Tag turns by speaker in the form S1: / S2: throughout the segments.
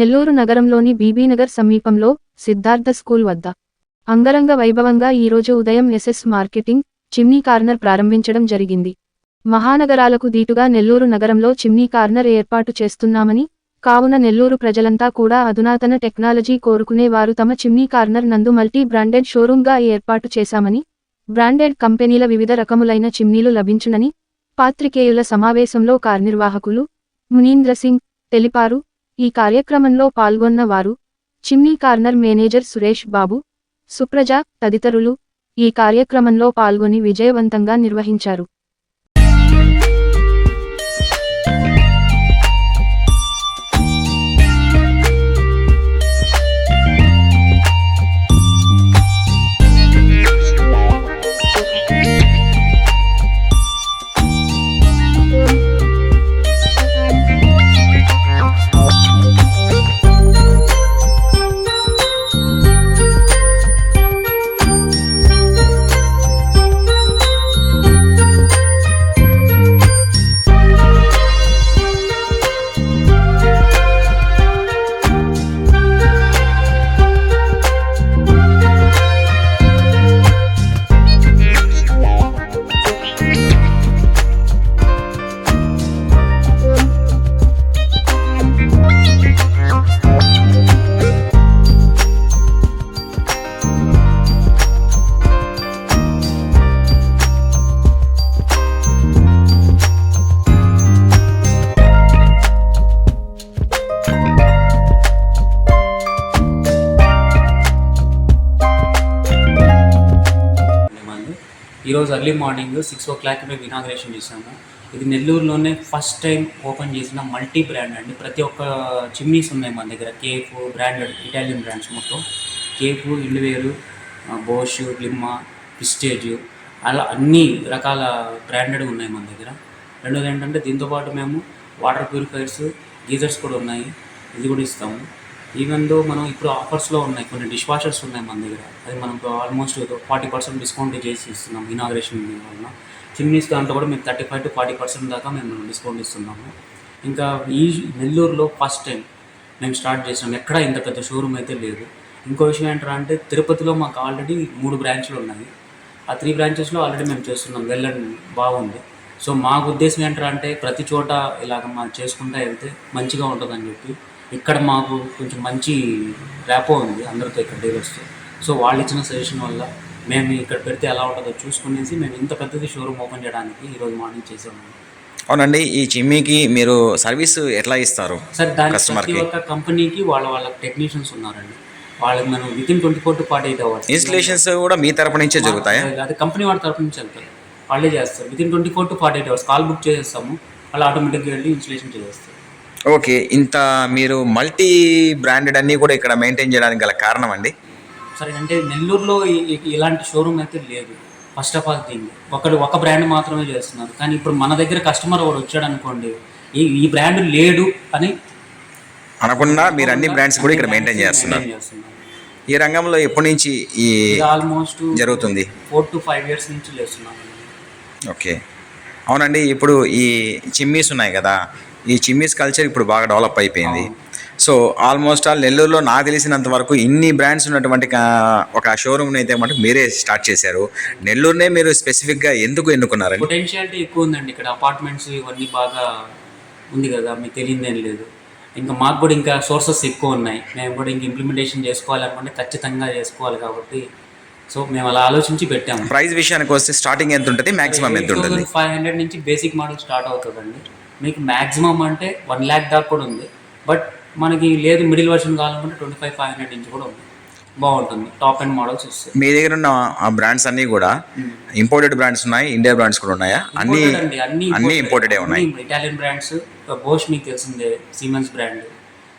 S1: నెల్లూరు నగరంలోని బీబీనగర్ సమీపంలో సిద్ధార్థ స్కూల్ వద్ద అంగరంగ వైభవంగా ఈరోజు ఉదయం ఎస్ఎస్ మార్కెటింగ్ చిమ్నీ కార్నర్ ప్రారంభించడం జరిగింది మహానగరాలకు దీటుగా నెల్లూరు నగరంలో చిమ్నీ కార్నర్ ఏర్పాటు చేస్తున్నామని కావున నెల్లూరు ప్రజలంతా కూడా అధునాతన టెక్నాలజీ కోరుకునే వారు తమ చిమ్నీ కార్నర్ నందు మల్టీ బ్రాండెడ్ షోరూంగా ఏర్పాటు చేశామని బ్రాండెడ్ కంపెనీల వివిధ రకములైన చిమ్నీలు లభించునని పాత్రికేయుల సమావేశంలో కార్నిర్వాహకులు మునీంద్ర సింగ్ తెలిపారు ఈ కార్యక్రమంలో పాల్గొన్న వారు chimney corner manager Suresh Babu Supraja తదితరులు ఈ కార్యక్రమంలో పాల్గొని విజయవంతంగా నిర్వహించారు
S2: ఈరోజు early morning six o'clock మేము ఇనాగ్రేషన్ చేసాము ఇది నెల్లూరులోనే ఫస్ట్ టైం ఓపెన్ చేసిన మల్టీ బ్రాండ్ అండి ప్రతి ఒక్క చిమ్నీస్ ఉన్నాయి మన దగ్గర కేఫ్ బ్రాండెడ్ ఇటాలియన్ బ్రాండ్స్ మొత్తం కేఫ్ ఇండివేరు బోష్ లిమ్మ పిస్టేజ్ అలా అన్ని రకాల బ్రాండెడ్ ఉన్నాయి మన దగ్గర రెండోది ఏంటంటే దీంతోపాటు మేము వాటర్ ప్యూరిఫైర్స్ గీజర్స్ కూడా ఉన్నాయి ఇది కూడా ఇస్తాము ఈవెన్ దో మనం ఇప్పుడు ఆఫర్స్లో ఉన్నాయి కొన్ని డిష్ వాషర్స్ ఉన్నాయి మన దగ్గర అది మనం ఆల్మోస్ట్ ఫార్టీ పర్సెంట్ డిస్కౌంట్ చేసి ఇస్తున్నాం ఇనాగ్రేషన్ వలన చిమ్నీస్ దాంట్లో కూడా మేము thirty five to forty percent దాకా మేము డిస్కౌంట్ ఇస్తున్నాము ఇంకా ఈ నెల్లూరులో ఫస్ట్ టైం మేము స్టార్ట్ చేసినాం ఎక్కడ ఇంత పెద్ద షోరూమ్ అయితే లేదు ఇంకో విషయం ఏంటంటే అంటే తిరుపతిలో మాకు ఆల్రెడీ మూడు బ్రాంచ్లు ఉన్నాయి ఆ త్రీ బ్రాంచెస్లో ఆల్రెడీ మేము చేస్తున్నాం వెళ్ళడం బాగుంది సో మాకు ఉద్దేశం ఏంటంటే ప్రతి చోట ఇలాగ మనం చేసుకుంటా వెళ్తే మంచిగా ఉంటుందని చెప్పి ఇక్కడ మాకు కొంచెం మంచి ర్యాపో ఉంది అందరితో ఇక్కడ డీలర్స్తో సో వాళ్ళు ఇచ్చిన సజెషన్ వల్ల మేము ఇక్కడ పెడితే ఎలా ఉంటుందో చూసుకునేసి మేము ఇంత పెద్దది షోరూమ్ ఓపెన్ చేయడానికి ఈరోజు మార్నింగ్ చేసాము
S3: అవునండి ఈ చిమ్మికి మీరు సర్వీస్ ఎట్లా ఇస్తారు
S2: సార్ దాని ప్రతి ఒక్క కంపెనీకి వాళ్ళ వాళ్ళ టెక్నీషియన్స్ ఉన్నారండి వాళ్ళకి మనం within twenty four to forty eight hours
S3: installations కూడా మీ తరపు నుంచే జరుగుతాయి
S2: అది కంపెనీ వాళ్ళ తరపు నుంచి వెళ్తారు వాళ్ళే చేస్తారు within twenty four to forty eight hours call book చేసేస్తాము వాళ్ళు ఆటోమేటిక్గా వెళ్ళి ఇన్స్టలేషన్ చేసేస్తారు
S3: ఓకే ఇంత మీరు మల్టీ బ్రాండెడ్ అన్నీ కూడా ఇక్కడ మెయింటైన్ చేయడానికి గల కారణం అండి
S2: సరే అంటే నెల్లూరులో ఇలాంటి షోరూమ్ అయితే లేదు ఫస్ట్ ఆఫ్ ఆల్ థింగ్ ఒకటి ఒక బ్రాండ్ మాత్రమే చేస్తున్నారు కానీ ఇప్పుడు మన దగ్గర కస్టమర్ ఒకడు వచ్చాడు అనుకోండి ఈ ఈ బ్రాండ్ లేడు అని
S3: అనకుండా మీరు అన్ని బ్రాండ్స్ కూడా ఇక్కడ మెయింటైన్ చేస్తున్నారు ఈ రంగంలో ఎప్పటి నుంచి ఈ ఆల్మోస్ట్ జరుగుతుంది
S2: ఫోర్ టు ఫైవ్ ఇయర్స్ నుంచి చేస్తున్నాను
S3: ఓకే అవునండి ఇప్పుడు ఈ చిమ్మీస్ ఉన్నాయి కదా ఈ చిమ్మీస్ కల్చర్ ఇప్పుడు బాగా డెవలప్ అయిపోయింది సో ఆల్మోస్ట్ ఆల్ నెల్లూరులో నాకు తెలిసినంత వరకు ఇన్ని బ్రాండ్స్ ఉన్నటువంటి ఒక షోరూమ్ అయితే మనకు మీరే స్టార్ట్ చేశారు నెల్లూరునే మీరు స్పెసిఫిక్గా ఎందుకు ఎన్నుకున్నారు
S2: పొటెన్షియాలిటీ ఎక్కువ ఉందండి ఇక్కడ అపార్ట్మెంట్స్ ఇవన్నీ బాగా ఉంది కదా మీకు తెలియదేం లేదు ఇంకా మాకు కూడా ఇంకా సోర్సెస్ ఎక్కువ ఉన్నాయి మేము కూడా ఇంక ఇంప్లిమెంటేషన్ చేసుకోవాలనుకుంటే ఖచ్చితంగా చేసుకోవాలి కాబట్టి సో మేము అలా ఆలోచించి పెట్టాము
S3: ప్రైస్ విషయానికి వస్తే స్టార్టింగ్ ఎంత ఉంటుంది మాక్సిమం ఎంత ఉంటుంది
S2: ఫైవ్ హండ్రెడ్ నుంచి బేసిక్ మోడల్ స్టార్ట్ అవుతుందండి మీకు మ్యాక్సిమం అంటే వన్ ల్యాక్ దాకా కూడా ఉంది బట్ మనకి లేదు మిడిల్ వర్షన్ కావాలంటే twenty five five hundred inch కూడా ఉంది బాగుంటుంది టాప్ అండ్ మోడల్స్ వస్తాయి
S3: మీ దగ్గర ఉన్న ఆ బ్రాండ్స్ అన్నీ కూడా ఇంపోర్టెడ్ hmm. బ్రాండ్స్ ఉన్నాయి ఇండియా బ్రాండ్స్ కూడా ఉన్నాయా అన్ని అన్ని అన్ని ఇంపోర్టెడ్ ఉన్నాయి
S2: ఇటాలియన్ బ్రాండ్స్ బోష్ మీకు తెలిసిందే Siemens brand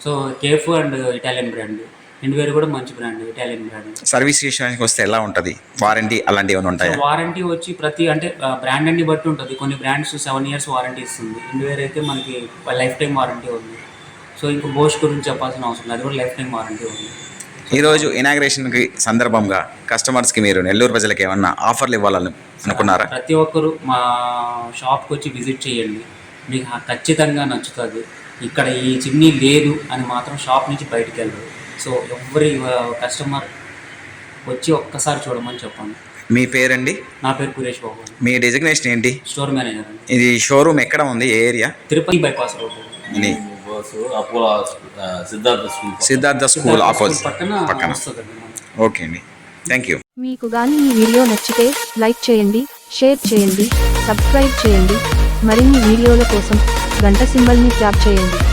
S2: so Kaff and Italian brand ఇండివేర్ కూడా మంచి బ్రాండ్ ఇటాలియన్ బ్రాండ్
S3: సర్వీస్ విషయానికి వస్తే ఎలా ఉంటుంది వారంటీ అలాంటివి ఉంటాయి
S2: వారంటీ వచ్చి ప్రతి అంటే బ్రాండ్ అన్ని బట్టి ఉంటుంది కొన్ని బ్రాండ్స్ సెవెన్ ఇయర్స్ వారంటీ ఇస్తుంది వేర్ అయితే మనకి లైఫ్ టైం వారంటీ ఉంది సో ఇంకా బోష్ గురించి చెప్పాల్సిన అవసరం లేదు అది కూడా లైఫ్ టైం వారంటీ ఉంది
S3: ఈరోజు ఇనాగ్రేషన్కి సందర్భంగా కస్టమర్స్కి మీరు నెల్లూరు ప్రజలకు ఏమన్నా ఆఫర్లు ఇవ్వాలని అనుకున్నారా
S2: ప్రతి ఒక్కరు మా షాప్కి వచ్చి విజిట్ చేయండి మీకు ఖచ్చితంగా నచ్చుతుంది ఇక్కడ ఈ చిమ్నీ లేదు అని మాత్రం షాప్ నుంచి బయటికి వెళ్ళరు సో ఎవరి కస్టమర్ వచ్చి ఒక్కసారి చూడమని చెప్పండి మీ పేరండి నా పేరు కురేష్ బాబు
S3: మీ డెసిగ్నేషన్ ఏంటి స్టోర్ మేనేజర్ ఇది షోరూమ్ ఎక్కడ ఉంది ఏ area
S2: Tirupati bypass road
S3: Siddhartha school పక్కన పక్కన ఓకే అండి థ్యాంక్ యూ మీకు గాని ఈ వీడియో నచ్చితే లైక్ చేయండి షేర్ చేయండి సబ్స్క్రైబ్ చేయండి మరిన్ని వీడియోల కోసం గంట సింబల్ని ట్యాప్ చేయండి